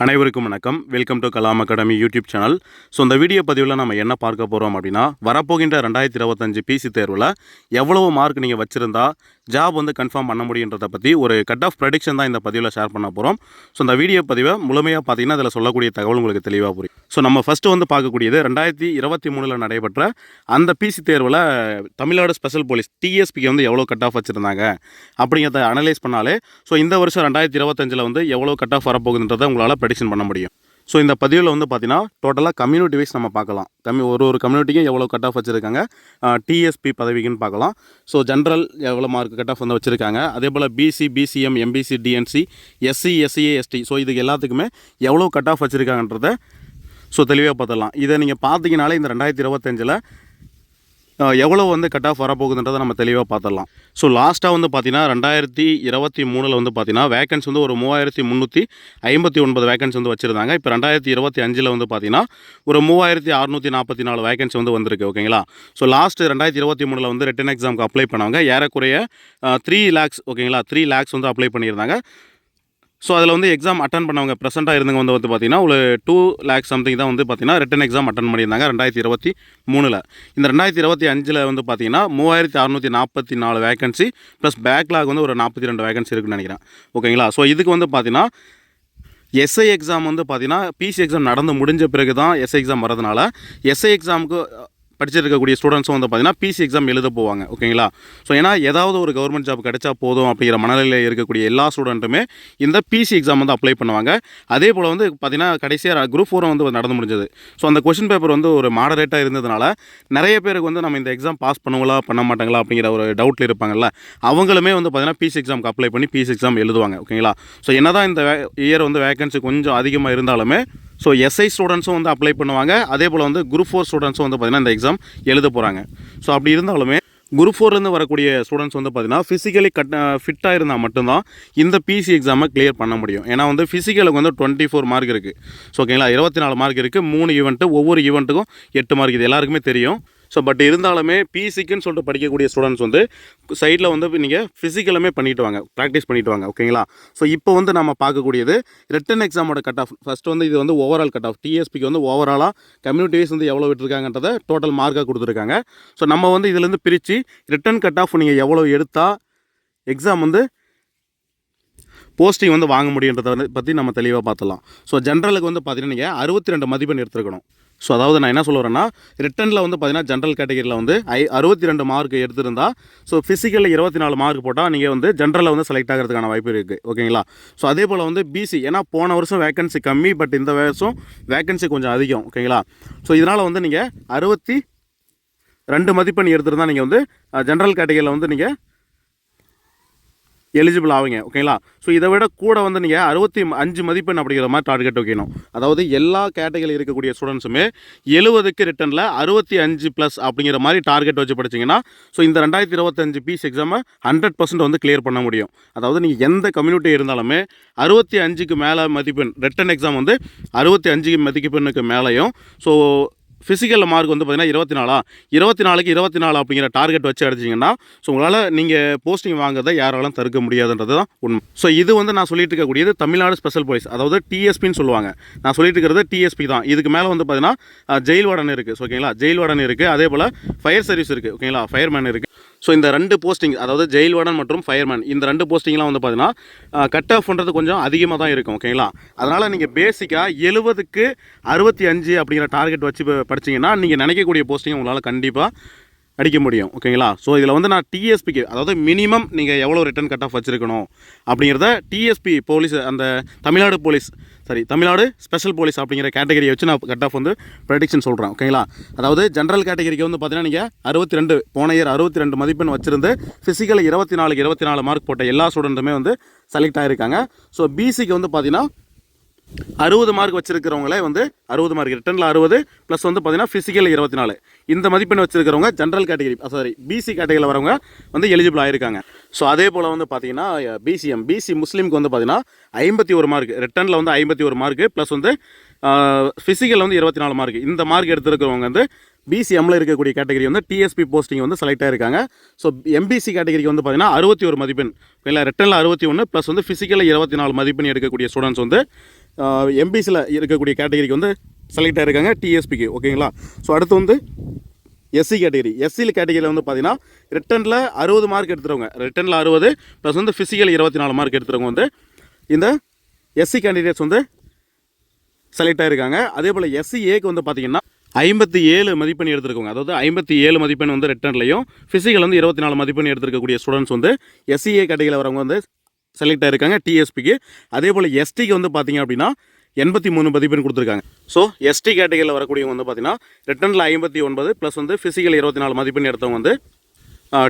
அனைவருக்கும் வணக்கம். Welcome to Kalam academy YouTube channel so இந்த வீடியோ பதிவில் நம்ம என்ன பார்க்க போகிறோம் அப்படின்னா வரப்போகின்ற ரெண்டாயிரத்தி இருபத்தஞ்சு பிசி தேர்வில் எவ்வளவு மார்க் நீங்கள் வச்சுருந்தா ஜாப் வந்து கன்ஃபார்ம் பண்ண முடியுன்றதை பற்றி ஒரு கட் ஆஃப் ப்ரெடிக்ஷன் தான் இந்த பதிவில் ஷேர் பண்ண போகிறோம் ஸோ இந்த வீடியோ பதிவை முழுமையாக பார்த்தீங்கன்னா அதில் சொல்லக்கூடிய தகவல் உங்களுக்கு தெளிவாக புரியும். ஸோ நம்ம ஃபஸ்ட்டு வந்து பார்க்கக்கூடியது ரெண்டாயிரத்தி இருபத்தி மூணில் நடைபெற்ற அந்த பிசி தேர்வில் தமிழ்நாடு ஸ்பெஷல் போலீஸ் டிஎஸ்பிக்கு வந்து எவ்வளோ கட் ஆஃப் வச்சுருந்தாங்க அப்படிங்கிறத அனலைஸ் பண்ணாலே ஸோ இந்த வருஷம் ரெண்டாயிரத்தி இருபத்தஞ்சில் வந்து எவ்வளோ கட் ஆஃப் வரப்போகுதுன்றதை உங்களால் ப்ரெடிக்ஷன் பண்ண முடியும். ஸோ இந்த பதிவில் வந்து பார்த்தீங்கன்னா டோட்டலாக கம்யூனிட்டி வைஸ் நம்ம பார்க்கலாம். கம்மி ஒரு ஒரு கம்யூனிட்டிக்கும் எவ்வளோ கட் ஆஃப் வச்சுருக்காங்க? டிஎஸ்பி பதவிக்குன்னு பார்க்கலாம். ஸோ ஜென்ரல் எவ்வளோ மார்க் கட் ஆஃப் வந்து வச்சுருக்காங்க? அதே போல் BC BCM MBC DNC SC SCA ST so இதுக்கு எல்லாத்துக்குமே எவ்வளோ கட் ஆஃப் வச்சுருக்காங்கன்றத ஸோ தெளிவாக பார்த்துடலாம். இதை நீங்கள் பார்த்தீங்கனாலே இந்த ரெண்டாயிரத்தி இருபத்தஞ்சில் எவ்வளோ வந்து கட் ஆஃப் வரப்போகுதுன்றதை நம்ம தெளிவாக பார்த்துடலாம். ஸோ லாஸ்ட்டாக வந்து பார்த்தீங்கன்னா ரெண்டாயிரத்தி இருபத்தி மூணில் வந்து பார்த்தீங்கன்னா வேகன்ஸ் வந்து ஒரு மூவாயிரத்தி முந்நூற்றி ஐம்பத்தி ஒன்பது வேகன்ஸ் வந்து வச்சுருந்தாங்க. இப்போ ரெண்டாயிரத்தி இருபத்தி அஞ்சில் வந்து பார்த்தீங்கன்னா ஒரு மூவாயிரத்தி அறுநூற்றி நாற்பத்தி நாலு வேகன்ஸ் வந்து வந்திருக்கு ஓகேங்களா ஸோ லாஸ்ட் ரெண்டாயிரத்தி இருபத்தி மூணில் வந்து ரிட்டன் எக்ஸாமுக்கு அப்ளை பண்ணுவாங்க ஏறக்குறைய த்ரீ லேக்ஸ் ஓகேங்களா த்ரீ லேக்ஸ் வந்து அப்ளை பண்ணியிருந்தாங்க. ஸோ அதில் வந்து எக்ஸாம் அட்டன் பண்ணவங்க ப்ரெசென்ட்டாக இருந்தவங்க வந்து வந்து பார்த்தீங்கன்னா ஒரு டூ லேக் சம்திங் தான் வந்து பார்த்தீங்கன்னா ரிட்டன் எக்ஸாம் அட்டன் பண்ணியிருந்தாங்க ரெண்டாயிரத்தி இருபத்தி மூணில். இந்த ரெண்டாயிரத்தி இருபத்தி அஞ்சில் வந்து பார்த்திங்கன்னா மூவாயிரத்தி அறநூற்றி நாற்பத்தி நாலு வேகன்சி ப்ளஸ் பேக்லாக் வந்து ஒரு நாற்பத்தி ரெண்டு வேகன்சி இருக்குன்னு நினைக்கிறேன். ஓகேங்களா ஸோ இதுக்கு வந்து பார்த்திங்கன்னா எஸ்ஐ எக்ஸாம் வந்து பார்த்திங்கன்னா பிசி எக்ஸாம் நடந்து முடிஞ்ச பிறகு தான் எஸ்ஐ எக்ஸாம் வரதுனால எஸ்ஐ எக்ஸாமுக்கு படிச்சிருக்கக்கூடிய ஸ்டூடெண்ட்ஸும் வந்து பார்த்தீங்கன்னா பிசி எக்ஸாம் எழுத போவாங்க ஓகேங்களா ஸோ ஏன்னா ஏதாவது ஒரு கவர்மெண்ட் ஜாப் கிடைச்சா போதும் அப்படிங்கிற மனநிலையில் இருக்கக்கூடிய எல்லா ஸ்டூடெண்ட்டுமே இந்த பிசி எக்ஸாம் வந்து அப்ளை பண்ணுவாங்க. அதே போல் வந்து பார்த்தீங்கன்னா கடைசியாக குரூப் ஃபோரும் வந்து நடந்து முடிஞ்சது. ஸோ அந்த கொஷின் பேப்பர் வந்து ஒரு மாடரேட்டாக இருந்ததுனால நிறைய பேருக்கு வந்து நம்ம இந்த எக்ஸாம் பாஸ் பண்ணுங்களா பண்ண மாட்டாங்களா அப்படிங்கிற ஒரு டவுட்டில் இருப்பாங்கல்ல அவங்களுமே வந்து பார்த்தீங்கன்னா பிசி எக்ஸாமுக்கு அப்ளை பண்ணி பிசி எக்ஸாம் எழுதுவாங்க ஓகேங்களா ஸோ என்ன தான் இந்த இயர் வந்து வேகன்சி கொஞ்சம் அதிகமாக இருந்தாலுமே ஸோ எஸ்ஐ ஸ்டூடெண்ட்ஸும் வந்து அப்ளை பண்ணுவாங்க. அதே போல் வந்து குரூப் ஃபோர் ஸ்டூடெண்ட்ஸும் வந்து பார்த்திங்கன்னா இந்த எக்ஸாம் எழுத போகிறாங்க ஸோ அப்படி இருந்தாலுமே குரூப் ஃபோர்லேருந்து வரக்கூடிய ஸ்டூடெண்ட்ஸ் வந்து பார்த்திங்கன்னா ஃபிசிக்கலி கட் ஃபிட்டாக இருந்தால் மட்டும்தான் இந்த பிசி எக்ஸாமை கிளியர் பண்ண முடியும். ஏன்னா வந்து ஃபிசிக்கலுக்கு வந்து டுவெண்ட்டி ஃபோர் மார்க் இருக்குது ஸோ ஓகேங்களா இருபத்தி நாலு மார்க் இருக்குது மூணு ஈவெண்ட்டு ஒவ்வொரு ஈவெண்ட்டுக்கும் எட்டு மார்க் இது எல்லாருக்குமே தெரியும். ஸோ பட் இருந்தாலுமே பிசிக்குன்னு சொல்லிட்டு படிக்கக்கூடிய ஸ்டூடெண்ட்ஸ் வந்து சைடில் வந்து நீங்கள் ஃபிசிக்கலுமே பண்ணிட்டு வாங்க. ப்ராக்டிஸ் பண்ணிட்டு வாங்க ஓகேங்களா ஸோ இப்போ வந்து நம்ம பார்க்கக்கூடியது ரிட்டன் எக்ஸாமோட கட் ஆஃப் ஃபஸ்ட் வந்து இது வந்து ஓவரால் கட் ஆஃப் டிஎஸ்பிக்கு வந்து ஓவராலாக கம்யூனிட்டிஸ் வந்து எவ்வளோ விட்டுருக்காங்கன்றதை டோட்டல் மார்க்காக கொடுத்துருக்காங்க. ஸோ நம்ம வந்து இதுலேருந்து பிரித்து ரிட்டன் கட் ஆஃப் நீங்கள் எவ்வளோ எடுத்தால் எக்ஸாம் வந்து போஸ்டிங் வந்து வாங்க முடியுன்றதை வந்து பற்றி நம்ம தெளிவாக பார்த்துலாம் ஸோ ஜென்ரலுக்கு வந்து பார்த்தீங்கன்னா நீங்கள் அறுபத்தி ரெண்டு மதிப்பெண் எடுத்துருக்கணும். ஸோ அதாவது நான் என்ன சொல்ல வரேன்னா ரிட்டனில் வந்து பார்த்தீங்கன்னா ஜென்ரல் கேட்டகரியில் வந்து ஐ அறுபத்தி ரெண்டு மார்க் எடுத்திருந்தா ஸோ ஃபிசிக்கலில் இருபத்தி நாலு மார்க் போட்டால் நீங்கள் வந்து ஜென்ரலில் வந்து செலக்ட் ஆகிறதுக்கான வாய்ப்பு இருக்குது ஓகேங்களா ஸோ அதே போல் வந்து பிசி ஏன்னா போன வருஷம் வேகன்சி கம்மி பட் இந்த வருஷம் வேகன்சி கொஞ்சம் அதிகம். ஓகேங்களா ஸோ இதனால் வந்து நீங்கள் அறுபத்தி ரெண்டு மதிப்பெண் எடுத்திருந்தால் நீங்கள் வந்து ஜென்ரல் கேட்டகரியில் வந்து நீங்கள் எலிஜிபிள் ஆவீங்க ஓகேங்களா ஸோ இதை விட கூட வந்து நீங்கள் அறுபத்தி அஞ்சு மதிப்பெண் அப்படிங்கிற மாதிரி டார்கெட் வைக்கணும். அதாவது எல்லா கேட்டகரியில் இருக்கக்கூடிய ஸ்டூடெண்ட்ஸுமே எழுபதுக்கு ரிட்டனில் அறுபத்தி அஞ்சு ப்ளஸ் அப்படிங்கிற மாதிரி டார்கெட் வச்சு படிச்சிங்கன்னா ஸோ இந்த ரெண்டாயிரத்தி இருபத்தஞ்சு பீஸ் எக்ஸாமை ஹண்ட்ரட் பர்சன்ட் வந்து கிளியர் பண்ண முடியும். அதாவது நீங்கள் எந்த கம்யூனிட்டி இருந்தாலுமே அறுபத்தி அஞ்சுக்கு மேலே மதிப்பெண் ரிட்டன் எக்ஸாம் வந்து அறுபத்தி அஞ்சு மதிப்பெண்ணுக்கு மேலேயும் ஸோ ஃபிசிக்கலில் மார்க் வந்து பார்த்தீங்கன்னா இருபத்தி நாலா இருபத்தி நாலுக்கு இருபத்தி நாலு அப்படிங்கிற டார்கெட் வச்சு அடிச்சிங்கன்னா ஸோ உங்களால் நீங்கள் போஸ்டிங் வாங்குறதை யாராலும் தடுக்க முடியாதுன்றது தான் உண்மை. ஸோ இது வந்து நான் சொல்லிட்டு இருக்கக்கூடியது தமிழ்நாடு ஸ்பெஷல் போலீஸ் அதாவது டிஎஸ்பின்னு சொல்லுவாங்க. நான் சொல்லிட்டு இருக்கிறது டிஎஸ்பி தான். இதுக்கு மேலே வந்து பார்த்தீங்கன்னா ஜெயில் வார்டன் இருக்குது ஓகேங்களா ஜெயில் வார்டன் இருக்குது அதே போல் ஃபயர் சர்வீஸ் இருக்குது ஓகேங்களா ஃபயர்மேன் இருக்குது ஸோ இந்த ரெண்டு போஸ்டிங் அதாவது ஜெயில் வார்டன் மற்றும் ஃபயர்மேன் இந்த ரெண்டு போஸ்டிங்லாம் வந்து பார்த்தீங்கன்னா கட் ஆஃப் பண்ணுறது கொஞ்சம் அதிகமாக தான் இருக்கும் ஓகேங்களா அதனால் நீங்கள் பேசிக்காக எழுபதுக்கு அறுபத்தி அஞ்சு அப்படிங்கிற டார்கெட் வச்சு படிச்சிங்கன்னா நீங்கள் நினைக்கக்கூடிய போஸ்டிங் உங்களால் கண்டிப்பாக அடிக்க முடியும் ஓகேங்களா ஸோ இதில் வந்து நான் டிஎஸ்பிக்கு அதாவது மினிமம் நீங்கள் எவ்வளோ ரிட்டர்ன் கட் ஆஃப் வச்சுருக்கணும் அப்படிங்கிறத டிஎஸ்பி போலீஸ் அந்த Tamil Nadu police sorry Tamil Nadu special police அப்படிங்கிற கேட்டகரியை வச்சு நான் கட் ஆஃப் வந்து ப்ரெடிக்ஷன் சொல்கிறேன் ஓகேங்களா அதாவது ஜென்ரல் கேட்டகரிக்கு வந்து பார்த்தீங்கன்னா நீங்கள் அறுபத்தி ரெண்டு போன இயர் அறுபத்தி ரெண்டு மதிப்பெண் வச்சுருந்து ஃபிசிக்கல் இருபத்தி நாலுக்கு இருபத்தி நாலு மார்க் போட்ட எல்லா ஸ்டூடெண்ட்டுமே வந்து செலக்ட் ஆகிருக்காங்க ஸோ பிசிக்கு வந்து பார்த்தீங்கன்னா அறுபது மார்க் வச்சிருக்கிறவங்களே வந்து அறுபது மார்க் ரிட்டனில் அறுபது ப்ளஸ் வந்து பார்த்தீங்கன்னா ஃபிசிக்கல் இருபத்தி நாலு இந்த மதிப்பெண் வச்சிருக்கிறவங்க ஜென்ரல் கேட்டகரி சாரி பிசி கேட்டகரியில் வரவங்க வந்து எலிஜிபிள் ஆயிருக்காங்க. ஸோ அதே போல் வந்து பார்த்தீங்கன்னா பிசிஎம் பிசி முஸ்லீமுக்கு வந்து பார்த்தீங்கன்னா ஐம்பத்தி ஒரு மார்க் ரிட்டனில் வந்து ஐம்பத்தி ஒரு மார்க் ப்ளஸ் வந்து ஃபிசிக்கல் வந்து இருபத்தி நாலு மார்க் இந்த மார்க் எடுத்துருக்கிறவங்க வந்து பிசிஎம்மில் இருக்கக்கூடிய கேட்டகரி வந்து டிஎஸ்பி போஸ்டிங் வந்து செலக்ட் ஆயிருக்காங்க. ஸோ எம்பிசி கேட்டகரிக்கு வந்து பார்த்தீங்கன்னா அறுபத்தி ஒரு மதிப்பெண். இல்லை ரிட்டனில் அறுபத்தி ஒன்று ப்ளஸ் வந்து ஃபிசிக்கலில் இருபத்தி நாலு மதிப்பெண் எடுக்கக்கூடிய ஸ்டூடெண்ட்ஸ் வந்து எம்பிசியில் இருக்கக்கூடிய கேட்டகரிக்கு வந்து செலக்ட் ஆகிருக்காங்க டிஎஸ்பிக்கு ஓகேங்களா ஸோ அடுத்து வந்து எஸ்சி கேட்டகரி எஸ்சியில் கேட்டகரியில் வந்து பார்த்தீங்கன்னா ரிட்டனில் அறுபது மார்க் எடுத்துறவங்க. ரிட்டனில் அறுபது ப்ளஸ் வந்து ஃபிசிக்கல் இருபத்தி நாலு மார்க் எடுத்துறவங்க வந்து இந்த எஸ்சி கேண்டிடேட்ஸ் வந்து செலக்ட் ஆகிருக்காங்க அதே போல் எஸ்சி ஏக்கு வந்து பார்த்தீங்கன்னா ஐம்பத்தி ஏழு மதிப்பெண் எடுத்திருக்கவங்க. அதாவது ஐம்பத்தி ஏழு மதிப்பெண் வந்து ரிட்டர்ன்லையும் ஃபிசிக்கல் வந்து இருபத்தி நாலு மதிப்பெண் எடுத்திருக்கக்கூடிய ஸ்டூடெண்ட்ஸ் வந்து எஸ்சிஏ கேட்டகரியில் வரவங்க வந்து செலக்ட் ஆகிருக்காங்க டிஎஸ்பிக்கு அதே போல் எஸ்டிக்கு வந்து பார்த்தீங்க அப்படின்னா எண்பத்தி மூணு மதிப்பெண் கொடுத்துருக்காங்க. ஸோ எஸ்டி கேட்டகரியில் வரக்கூடியவங்க வந்து பார்த்தீங்கன்னா ரிட்டனில் ஐம்பத்தி ஒன்பது ப்ளஸ் வந்து ஃபிசிக்கல் இருபத்தி நாலு மதிப்பெண் எடுத்தவங்க வந்து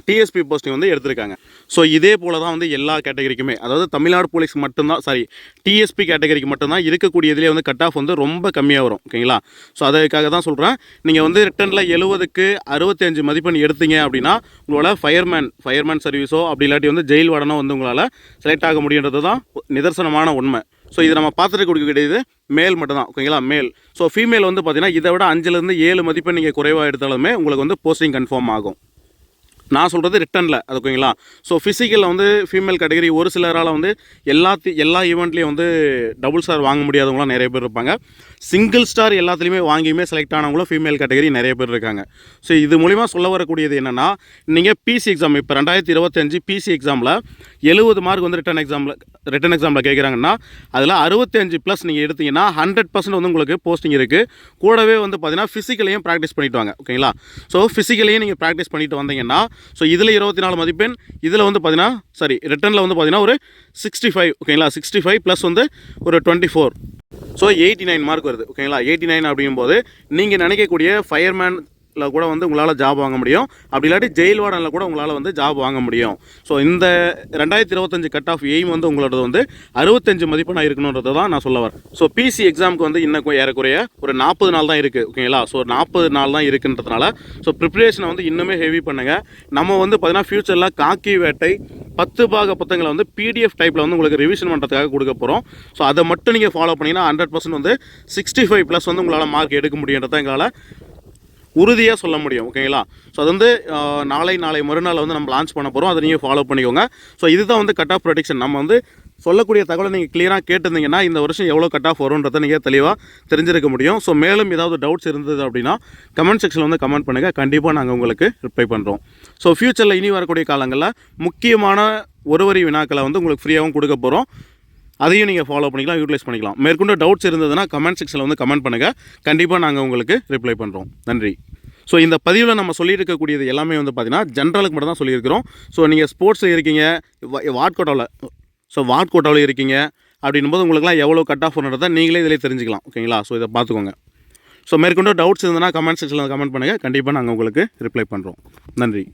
டிஎஸ்பி போஸ்டிங் வந்து எடுத்திருக்காங்க. ஸோ இதே போல தான் வந்து எல்லா கேட்டகரிக்குமே அதாவது தமிழ்நாடு போலீஸ் மட்டும்தான் சாரி டிஎஸ்பி கேட்டகரிக்கு மட்டும்தான் இருக்கக்கூடியதுலேயே வந்து கட் ஆஃப் வந்து ரொம்ப கம்மியாக வரும். ஓகேங்களா ஸோ அதுக்காக தான் சொல்கிறேன் நீங்கள் வந்து ரிட்டனில் எழுபதுக்கு அறுபத்தஞ்சு மதிப்பெண் எடுத்தீங்க அப்படின்னா உங்களோட ஃபயர்மேன் ஃபயர்மேன் சர்வீஸோ அப்படி இல்லாட்டி வந்து ஜெயில் வார்டனோ வந்து உங்களால் செலக்ட் ஆக முடியுன்றது தான் நிதர்சனமான உண்மை. ஸோ இது நம்ம பார்த்துட்டு கொடுக்க கிடையாது மேல் மட்டும்தான். ஓகேங்களா மேல் ஸோ ஃபீமேல் வந்து பார்த்தீங்கன்னா இதை விட அஞ்சுலேருந்து ஏழு மதிப்பெண் நீங்கள் குறைவாக எடுத்தாலுமே உங்களுக்கு வந்து போஸ்டிங் கன்ஃபார்ம் ஆகும். நான் சொல்கிறது ரிட்டனில் அது ஓகேங்களா ஸோ ஃபிசிக்கலில் வந்து ஃபீமேல் கேட்டகரி ஒரு சிலரால் வந்து எல்லாத்தி எல்லா ஈவெண்ட்லேயும் வந்து டபுள் ஸ்டார் வாங்க முடியாதவங்களாம் நிறைய பேர் இருப்பாங்க. சிங்கிள் ஸ்டார் எல்லாத்துலேயுமே வாங்கியுமே செலக்ட் ஆனவங்களும் ஃபீமேல் கேட்டகரி நிறைய பேர் இருக்காங்க. ஸோ இது மூலிமா சொல்ல வரக்கூடியது என்னென்னா நீங்கள் பிசி எக்ஸாம் இப்போ ரெண்டாயிரத்தி இருபத்தஞ்சு பிசி எக்ஸாமில் எழுபது மார்க் வந்து ரிட்டன் எக்ஸாமில் ரிட்டன் எக்ஸாமில் கேட்குறாங்கன்னா அதில் அறுபத்தஞ்சு ப்ளஸ் நீங்கள் எடுத்தீங்கன்னா ஹண்ட்ரட் பர்சன்ட் வந்து உங்களுக்கு போஸ்டிங் இருக்குது கூடவே வந்து பார்த்தீங்கன்னா ஃபிசிக்கலையும் ப்ராக்டிஸ் பண்ணிட்டு வாங்க ஓகேங்களா? ஸோ ஃபிசிக்கலையும் நீங்கள் ப்ராக்டிஸ் பண்ணிட்டு வந்தீங்கன்னா ஸோ இதில் இருபத்தி நாலு மதிப்பெண் இதில் வந்து பார்த்தீங்கன்னா சாரி ரிட்டனில் வந்து பார்த்தீங்கன்னா ஒரு சிக்ஸ்டி ஃபைவ் ஓகேங்களா சிக்ஸ்டி ஃபைவ் ப்ளஸ் வந்து ஒரு twenty four so eighty nine mark வருது ஓகேங்களா எயிட்டி நைன் அப்படிங்கும்போது நீங்கள் நினைக்கக்கூடிய ஃபயர்மேன் கூட வந்து உங்களால் ஜாப் வாங்க முடியும். அப்படி இல்லாட்டி ஜெயில் வார்டனில் கூட உங்களால் வந்து ஜாப் வாங்க முடியும். ஸோ இந்த ரெண்டாயிரத்தி இருபத்தஞ்சு கட் ஆஃப் எய்ம் வந்து உங்களோட வந்து அறுபத்தஞ்சு மதிப்பெண்ணாக இருக்கணுன்றதை தான் நான் சொல்ல வரேன். ஸோ பிசி எக்ஸாமுக்கு வந்து இன்னும் ஏறக்குறைய ஒரு நாற்பது நாள் தான் இருக்குது ஓகேங்களா ஸோ நாற்பது நாள் தான் இருக்குன்றதுனால ஸோ ப்ரிப்ரேஷனை வந்து இன்னுமே ஹெவி பண்ணுங்கள் நம்ம வந்து பார்த்தீங்கன்னா ஃப்யூச்சரில் காக்கி வேட்டை பத்து பாக புத்தகங்களை வந்து பிடிஎஃப் டைப்பில் வந்து உங்களுக்கு ரிவிஷன் பண்ணுறதுக்காக கொடுக்க போகிறோம் ஸோ அதை மட்டும் நீங்கள் ஃபாலோ பண்ணிங்கன்னா ஹண்ட்ரட் பர்சன்ட் வந்து சிக்ஸ்டி ஃபைவ் ப்ளஸ் வந்து உங்களால் மார்க் எடுக்க முடியுன்றதான் எங்களால் உறுதியாக சொல்ல முடியும் ஓகேங்களா? ஸோ அது வந்து நாளை நாளை மறுநாள் வந்து நம்ம லான்ச் பண்ண போகிறோம் அதை நீங்கள் ஃபாலோ பண்ணிக்கோங்க. ஸோ இதுதான் வந்து கட் ஆஃப் ப்ரொடிக்ஷன் நம்ம வந்து சொல்லக்கூடிய தகவலை நீங்கள் கிளியராக கேட்டிருந்தீங்கன்னா இந்த வருஷம் எவ்வளோ கட் ஆஃப் வரும்ன்றதை நீங்கள் தெளிவாக தெரிஞ்சிருக்க முடியும். ஸோ மேலும் ஏதாவது டவுட்ஸ் இருந்தது அப்படின்னா கமெண்ட் செக்ஷனில் வந்து கமெண்ட் பண்ணுங்கள் கண்டிப்பாக நாங்கள் உங்களுக்கு ரிப்ளை பண்ணுறோம் ஸோ ஃப்யூச்சரில் இனி வரக்கூடிய காலங்களில் முக்கியமான ஒரு வரி வினாக்களை வந்து உங்களுக்கு ஃப்ரீயாகவும் கொடுக்க போகிறோம் அதையும் நீங்கள் ஃபாலோ பண்ணிக்கலாம் யூட்டிலைஸ் பண்ணிக்கலாம். மேற்கொண்டு டவுட்ஸ் இருந்ததுன்னா கமெண்ட் செக்ஷனில் வந்து கமெண்ட் பண்ணுங்கள் கண்டிப்பாக நாங்கள் உங்களுக்கு ரிப்ளை பண்ணுறோம் நன்றி. ஸோ இந்த பதிவில் நம்ம சொல்லியிருக்கக்கூடியது எல்லாமே வந்து பார்த்தீங்கன்னா ஜென்ரலுக்கு மட்டும் தான் சொல்லியிருக்கிறோம். ஸோ நீங்கள் ஸ்போர்ட்ஸில் இருக்கீங்க வாட்கோட்டாவில் ஸோ வாட்கோட்டாவில் இருக்கீங்க அப்படின்னும் போது உங்களுக்குலாம் எவ்வளோ கட் ஆஃப் பண்ணுறதை நீங்களே இதிலே தெரிஞ்சுக்கலாம். ஓகேங்களா ஸோ இதை பார்த்துக்கோங்க. ஸோ மேற்கொண்டு டவுட்ஸ் இருந்ததுன்னா கமெண்ட் செக்ஷனில் கமெண்ட் பண்ணுங்கள் கண்டிப்பாக நாங்கள் உங்களுக்கு ரிப்ளை பண்ணுறோம் நன்றி.